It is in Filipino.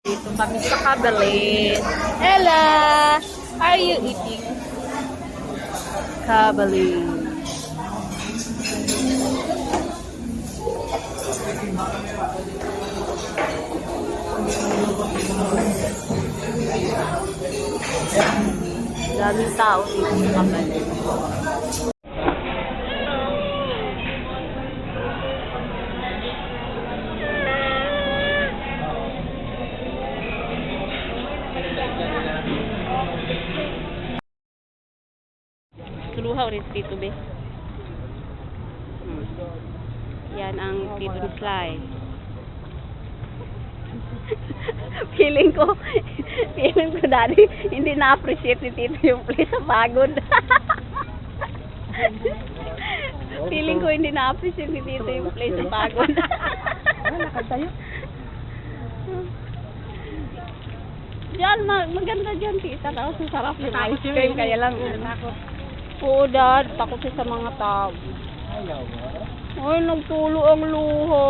Dito kami sa Kabalin. Ella! Are you eating? Kabalin. Daming tao dito sa Kabalin. Tuluhaw rin si Tito Be. Hmm. Yan ang Tito ni Sly. feeling ko, feeling ko daddy, hindi na-appreciate ni Tito yung play sa pagod. feeling ko hindi na-appreciate ni Tito yung play sa pagod. Diyan, ma- maganda dyan, tita. Tapos sarap yung ice cream. Kaya lang, Oo, dad. Takot siya sa mga tao. Ay, nagtulo ang luho.